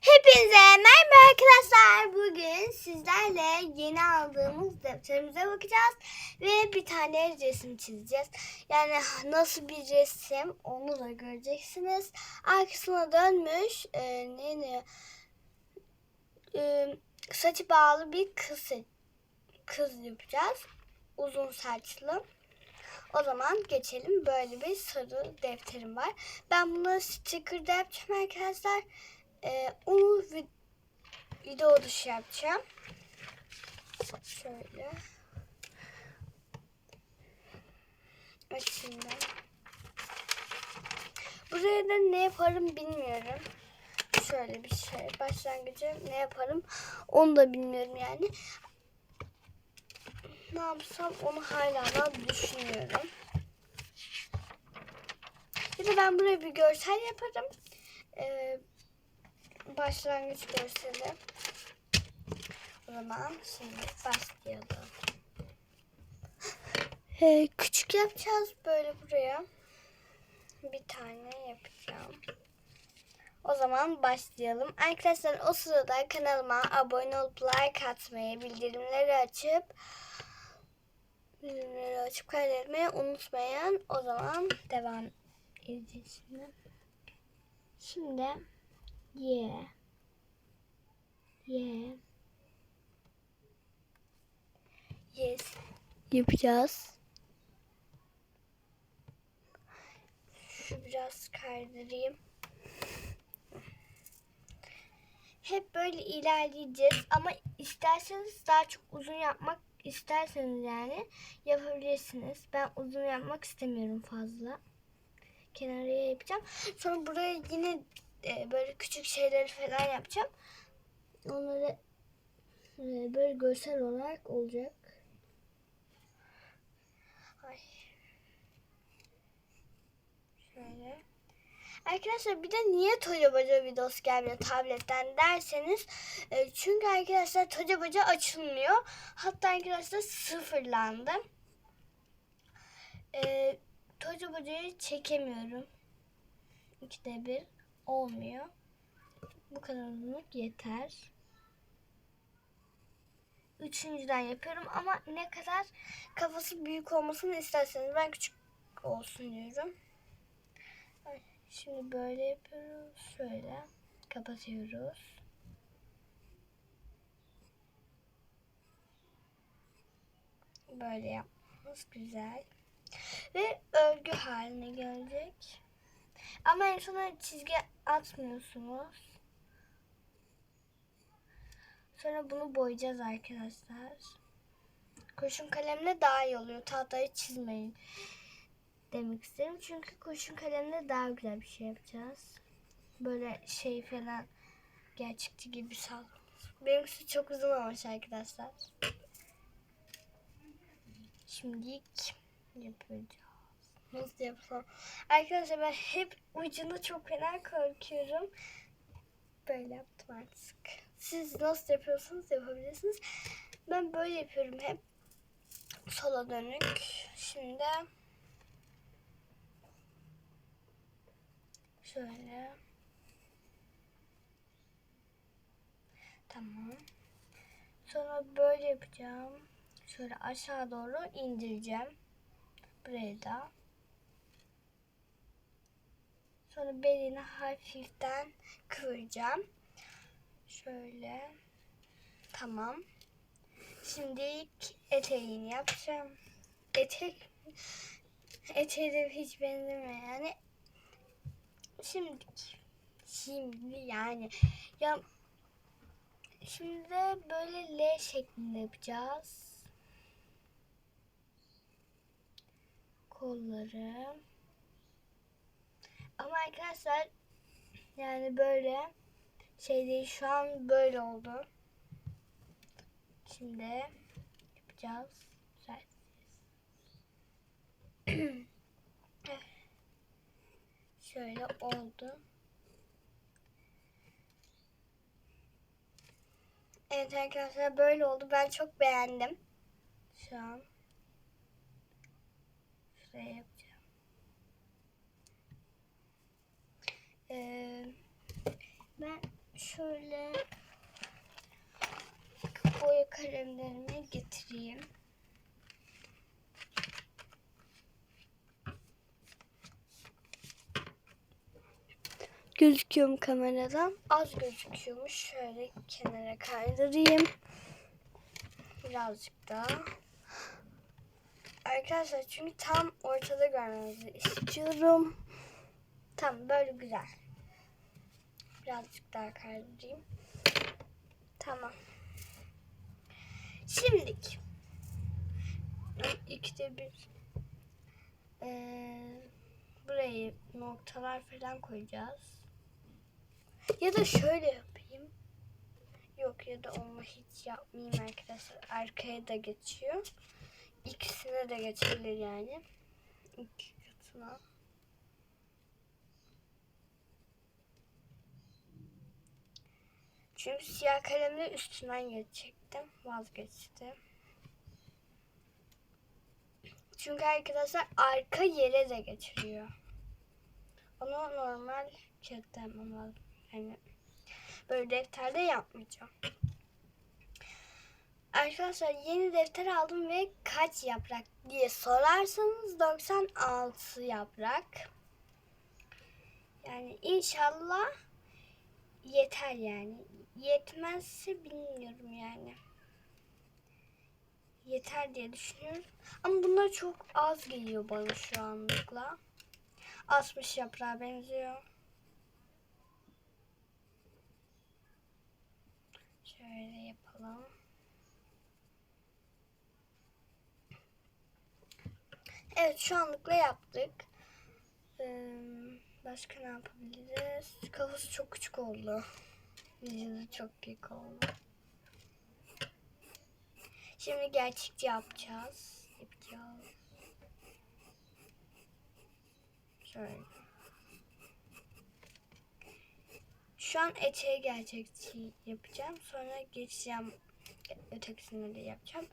Hepinize merhaba arkadaşlar. Bugün sizlerle yeni aldığımız defterimize bakacağız. Ve bir tane resim çizeceğiz. Yani nasıl bir resim onu da göreceksiniz. Arkasına dönmüş e, ne ne e, saçı bağlı bir kız, kız yapacağız. Uzun saçlı. O zaman geçelim. Böyle bir sarı defterim var. Ben bunu sticker'da yapacağım arkadaşlar. Ee, onu vi- video dışı yapacağım. Şöyle. Bak şimdi. Buraya da ne yaparım bilmiyorum. Şöyle bir şey. Başlangıcı ne yaparım onu da bilmiyorum yani. Ne yapsam onu hala da düşünüyorum. Ya da ben buraya bir görsel yaparım. Ee, başlangıç görseli. O zaman şimdi başlayalım. Ee, küçük yapacağız böyle buraya. Bir tane yapacağım. O zaman başlayalım. Arkadaşlar o sırada kanalıma abone olup like atmayı, bildirimleri açıp bildirimleri açıp kaydetmeyi unutmayın. O zaman devam edeceğiz şimdi. Şimdi ye ye yes yapacağız. Şu biraz kaydırayım. Hep böyle ilerleyeceğiz ama isterseniz daha çok uzun yapmak isterseniz yani yapabilirsiniz. Ben uzun yapmak istemiyorum fazla. Kenarıya yapacağım. Sonra buraya yine e, böyle küçük şeyleri falan yapacağım. Onları e, böyle görsel olarak olacak. Ay. Şöyle. Arkadaşlar bir de niye Toca Baca videosu gelmiyor tabletten derseniz e, çünkü arkadaşlar Toca Baca açılmıyor. Hatta arkadaşlar sıfırlandı. E, Toca Baca'yı çekemiyorum. İkide bir olmuyor. Bu kadar uzunluk yeter. Üçüncüden yapıyorum ama ne kadar kafası büyük olmasını isterseniz ben küçük olsun diyorum. Şimdi böyle yapıyoruz. Şöyle kapatıyoruz. Böyle yapmamız güzel. Ve örgü haline gelecek. Ama en sona çizgi atmıyorsunuz. Sonra bunu boyayacağız arkadaşlar. Kurşun kalemle daha iyi oluyor. Tahtayı çizmeyin demek istedim. Çünkü kurşun kalemle daha güzel bir şey yapacağız. Böyle şey falan gerçekçi gibi sal. Benimkisi çok uzun olmuş arkadaşlar. Şimdi yapacağız. Nasıl yapsam? Arkadaşlar ben hep ucunu çok fena korkuyorum. Böyle yaptım artık. Siz nasıl yapıyorsunuz yapabilirsiniz. Ben böyle yapıyorum hep. Sola dönük. Şimdi şöyle. Tamam. Sonra böyle yapacağım. Şöyle aşağı doğru indireceğim. Buraya da. Sonra belini hafiften kıvıracağım. Şöyle. Tamam. Şimdi ilk eteğini yapacağım. Etek eteğe hiç benzemiyor yani. Şimdi şimdi yani ya şimdi böyle L şeklinde yapacağız. Kolları. Ama arkadaşlar yani böyle şey değil şu an böyle oldu. Şimdi yapacağız. Düzelteceğiz. Şöyle oldu. Evet arkadaşlar böyle oldu. Ben çok beğendim. Şu an. Şuraya yapacağım. Ee, ben şöyle boya kalemlerimi getireyim. Gözüküyor kameradan? Az gözüküyormuş. Şöyle kenara kaydırayım. Birazcık daha. Arkadaşlar çünkü tam ortada görmenizi istiyorum. Tam böyle güzel. Birazcık daha kaydırayım. Tamam. Şimdilik ikide bir eee burayı noktalar falan koyacağız. Ya da şöyle yapayım. Yok ya da onu hiç yapmayayım arkadaşlar. Arkaya da geçiyor. İkisine de geçebilir yani. İki katına. Çünkü siyah kalemle üstünden geçecektim. Vazgeçtim. Çünkü arkadaşlar arka yere de geçiriyor. Onu normal kağıtta yapmam lazım. Yani böyle defterde yapmayacağım. Arkadaşlar yeni defter aldım ve kaç yaprak diye sorarsanız 96 yaprak. Yani inşallah yeter yani. Yetmezse bilmiyorum yani. Yeter diye düşünüyorum. Ama bunlar çok az geliyor bana şu anlıkla. 60 yaprağa benziyor. Şöyle yapalım. Evet şu anlıkla yaptık. Ee, başka ne yapabiliriz? Kafası çok küçük oldu. Vücudu çok büyük oldu. Şimdi gerçekçi yapacağız. Yapacağız. Şöyle. Şu an eteği gerçekçi yapacağım. Sonra geçeceğim ötekisini de yapacağım.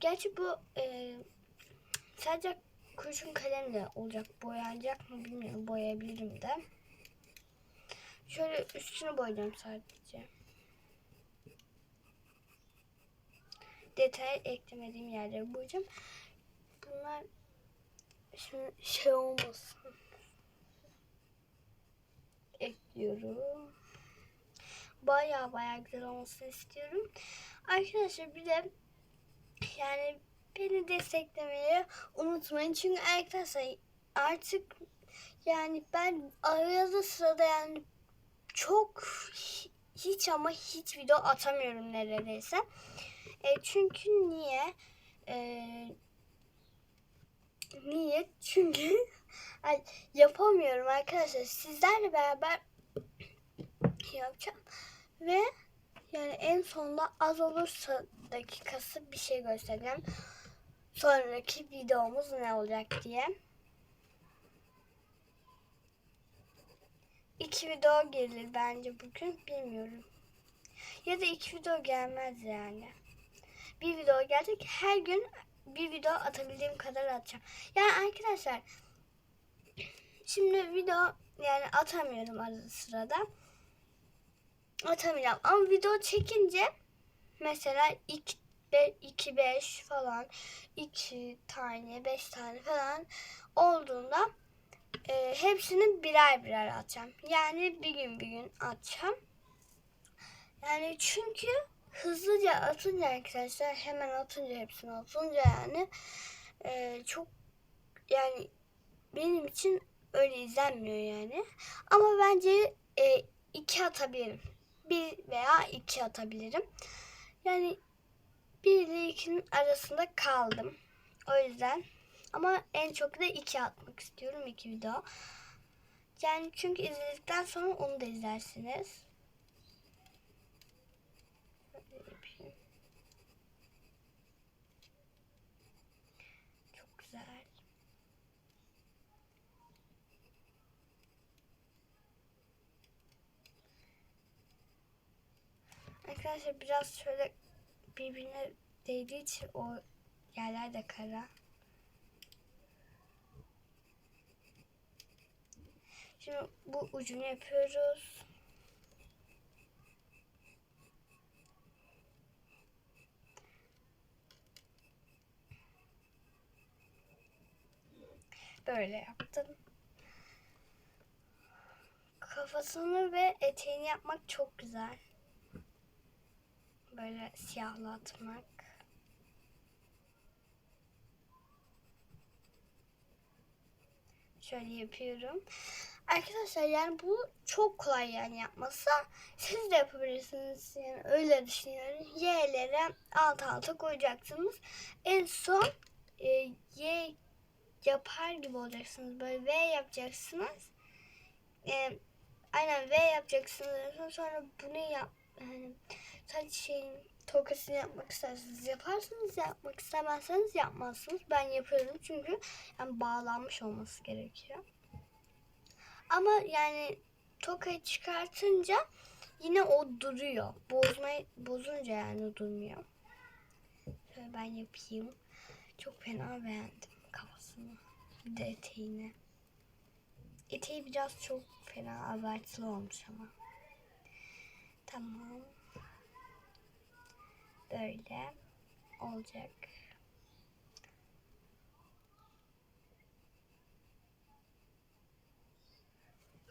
Gerçi bu e, sadece kurşun kalemle olacak. Boyanacak mı bilmiyorum. Boyayabilirim de. Şöyle üstünü boyayacağım sadece. Detay eklemediğim yerleri boyayacağım. Bunlar şimdi şey olmasın. Ekliyorum. Baya baya güzel olmasını istiyorum. Arkadaşlar bir de yani beni desteklemeyi unutmayın. Çünkü arkadaşlar artık yani ben arada sırada yani çok hiç ama hiç video atamıyorum neredeyse. E, çünkü niye? E, niye? Çünkü ay, yapamıyorum arkadaşlar. Sizlerle beraber yapacağım. Ve yani en sonunda az olursa dakikası bir şey göstereceğim. Sonraki videomuz ne olacak diye. İki video gelir bence bugün. Bilmiyorum. Ya da iki video gelmez yani. Bir video gelecek. Her gün bir video atabildiğim kadar atacağım. Yani arkadaşlar şimdi video yani atamıyorum arada sırada. Atamayacağım. Ama video çekince mesela 2 5 falan 2 tane 5 tane falan olduğunda e, hepsini birer birer atacağım. Yani bir gün bir gün atacağım. Yani çünkü hızlıca atınca arkadaşlar hemen atınca hepsini atınca yani e, çok yani benim için öyle izlenmiyor yani. Ama bence e, iki atabilirim. Bir veya iki atabilirim. Yani bir ile ikinin arasında kaldım. O yüzden ama en çok da iki atmak istiyorum. iki video. Yani çünkü izledikten sonra onu da izlersiniz. Çok güzel. Arkadaşlar biraz şöyle birbirine değdiği için o yerler de kara. Şimdi bu ucunu yapıyoruz. Böyle yaptım. Kafasını ve eteğini yapmak çok güzel. Böyle siyahlatmak. Şöyle yapıyorum. Arkadaşlar yani bu çok kolay yani yapması. Siz de yapabilirsiniz. Yani öyle düşünüyorum. Y'lere alt alta koyacaksınız. En son e, Y yapar gibi olacaksınız. Böyle V yapacaksınız. E, aynen V yapacaksınız. Sonra bunu yap. Yani sadece şeyin tokasını yapmak isterseniz yaparsınız. Yapmak istemezseniz yapmazsınız. Ben yapıyorum çünkü yani bağlanmış olması gerekiyor. Ama yani tokayı çıkartınca yine o duruyor. Bozmayı bozunca yani durmuyor. Şöyle ben yapayım. Çok fena beğendim kafasını. Bir de eteğini. Eteği biraz çok fena abartılı olmuş ama. Tamam. Böyle olacak.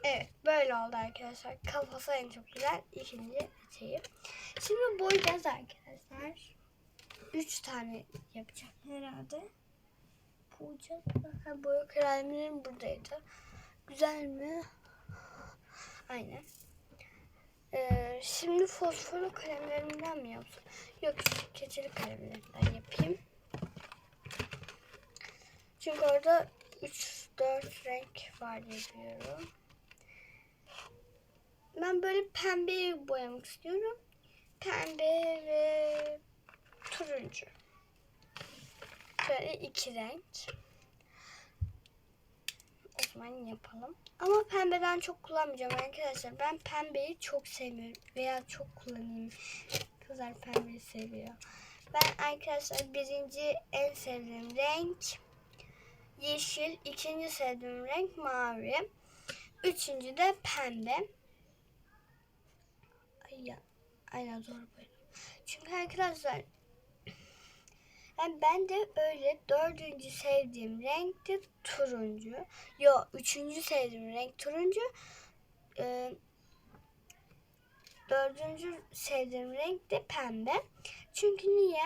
Evet böyle oldu arkadaşlar. Kafası en çok güzel. ikinci eteği. Şimdi boyayacağız arkadaşlar. Üç tane yapacağım herhalde. Boyayacağız. Ha, boya kalemlerim buradaydı. Güzel mi? Aynen. Ee, şimdi fosforlu kalemlerimden mi yapsam? Yok keçeli kalemlerimden yapayım. Çünkü orada 3-4 renk var diye biliyorum. Ben böyle pembe boyamak istiyorum. Pembe ve turuncu. Böyle iki renk. O zaman yapalım. Ama pembeden çok kullanmayacağım arkadaşlar. Ben pembeyi çok sevmiyorum. Veya çok kullanayım. Kızlar pembeyi seviyor. Ben arkadaşlar birinci en sevdiğim renk yeşil. ikinci sevdiğim renk mavi. Üçüncü de pembe. Ay ya, aynen zor böyle. Çünkü arkadaşlar yani ben de öyle dördüncü sevdiğim renk de turuncu. Yo üçüncü sevdiğim renk turuncu. Ee, dördüncü sevdiğim renk de pembe. Çünkü niye?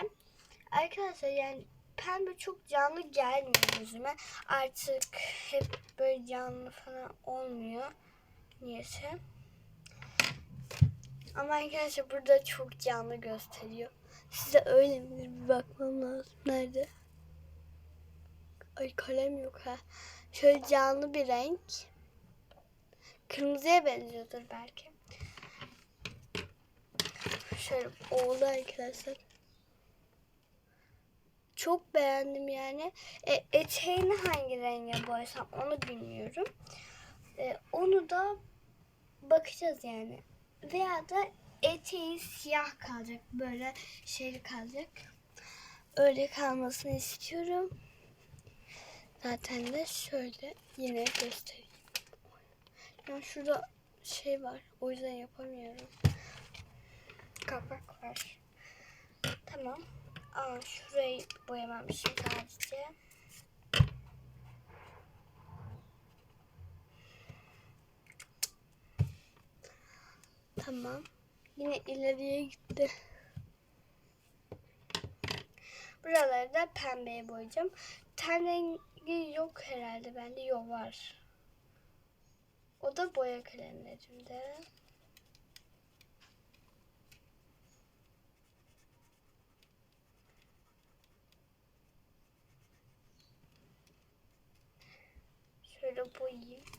Arkadaşlar yani pembe çok canlı gelmiyor gözüme. Artık hep böyle canlı falan olmuyor. Niyeyse. Ama arkadaşlar burada çok canlı gösteriyor. Size öyle midir? Bir bakmam lazım. Nerede? Ay kalem yok ha. Şöyle canlı bir renk. Kırmızıya benziyordur belki. Şöyle oldu arkadaşlar. Çok beğendim yani. E, eteğini hangi renge boyasam onu bilmiyorum. E, onu da bakacağız yani. Veya da eteği siyah kalacak. Böyle şeyli kalacak. Öyle kalmasını istiyorum. Zaten de şöyle yine göstereyim. Yani şurada şey var. O yüzden yapamıyorum. Kapak var. Tamam. Aa, şurayı boyamamışım sadece. Tamam. Yine ileriye gitti. Buraları da pembeye boyayacağım. Ten rengi yok herhalde bende. Yok var. O da boya kalemlerimde. Şöyle boyayayım.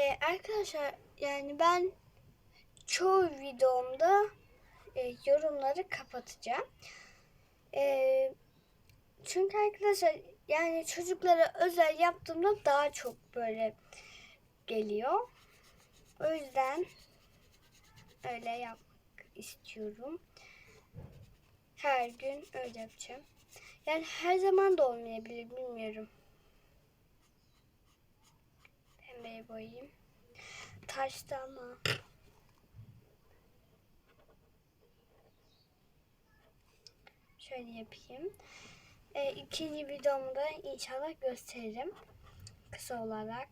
Ee, arkadaşlar yani ben çoğu videomda e, yorumları kapatacağım. E, çünkü arkadaşlar yani çocuklara özel yaptığımda daha çok böyle geliyor. O yüzden öyle yapmak istiyorum. Her gün öyle yapacağım. Yani her zaman da olmayabilir bilmiyorum. Pembeye boyayayım. Taştı ama. Şöyle yapayım. Ee, ikinci videomu da inşallah gösteririm. Kısa olarak.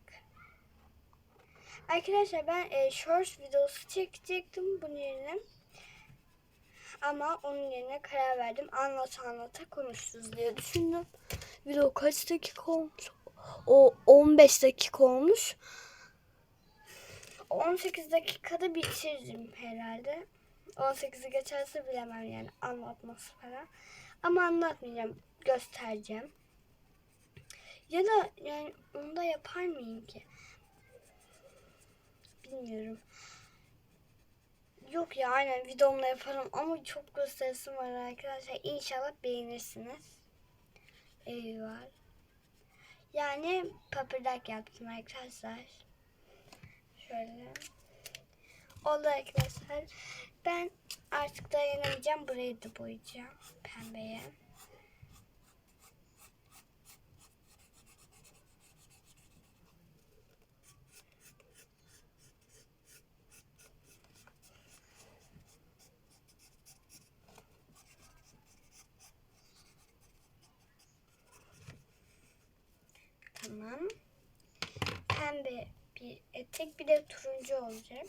Arkadaşlar ben e, shorts videosu çekecektim bunun yerine. Ama onun yerine karar verdim. Anlat anlata konuşuruz diye düşündüm. Video kaç dakika olmuş? O 15 dakika olmuş. 18 dakikada bitiririm herhalde. 18'i geçerse bilemem yani anlatması falan. Ama anlatmayacağım. Göstereceğim. Ya da yani onu da yapar mıyım ki? Bilmiyorum. Yok ya aynen videomda yaparım ama çok gösterisi var arkadaşlar. İnşallah beğenirsiniz. Var. Yani papırdak yaptım arkadaşlar. Şöyle. Oldu arkadaşlar. Ben artık dayanamayacağım. Burayı da boyayacağım. Pembeye. Tamam. Pembe bir etek bir de turuncu olacak.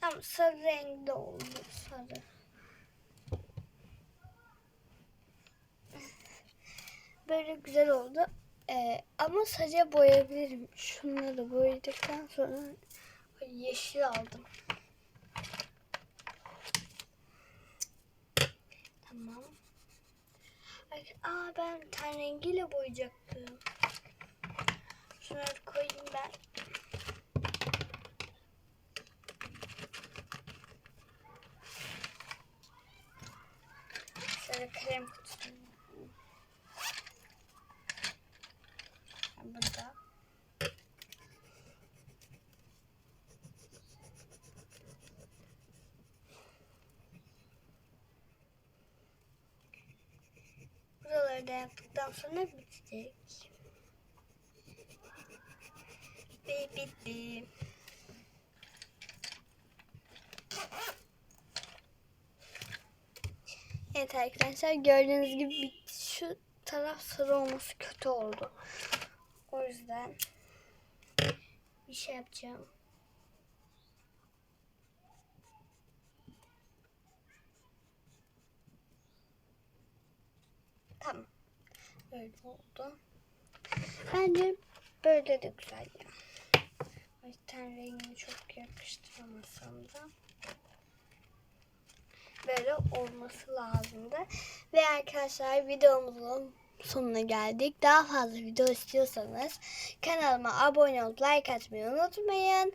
Tamam sarı renkli oldu sarı. Böyle güzel oldu. Ee, ama saça boyayabilirim. Şunları boyadıktan sonra yeşil aldım. Tamam. Aa ben ten rengiyle boyayacaktım. Şunları koyayım ben. Şöyle krem kutusu. Burada. Da yaptıktan sonra bitecek. Ve bitti. Evet arkadaşlar gördüğünüz gibi bitti. Şu taraf sarı olması kötü oldu. O yüzden bir şey yapacağım. Tamam. Böyle oldu. Bence böyle de güzel ya. O yüzden rengini çok yakıştıramasam da. Böyle olması lazımdı. Ve arkadaşlar videomuzun sonuna geldik. Daha fazla video istiyorsanız kanalıma abone olup like atmayı unutmayın.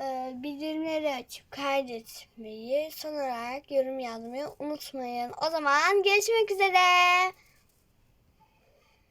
Ee, bildirimleri açıp kaydetmeyi, son olarak yorum yazmayı unutmayın. O zaman görüşmek üzere.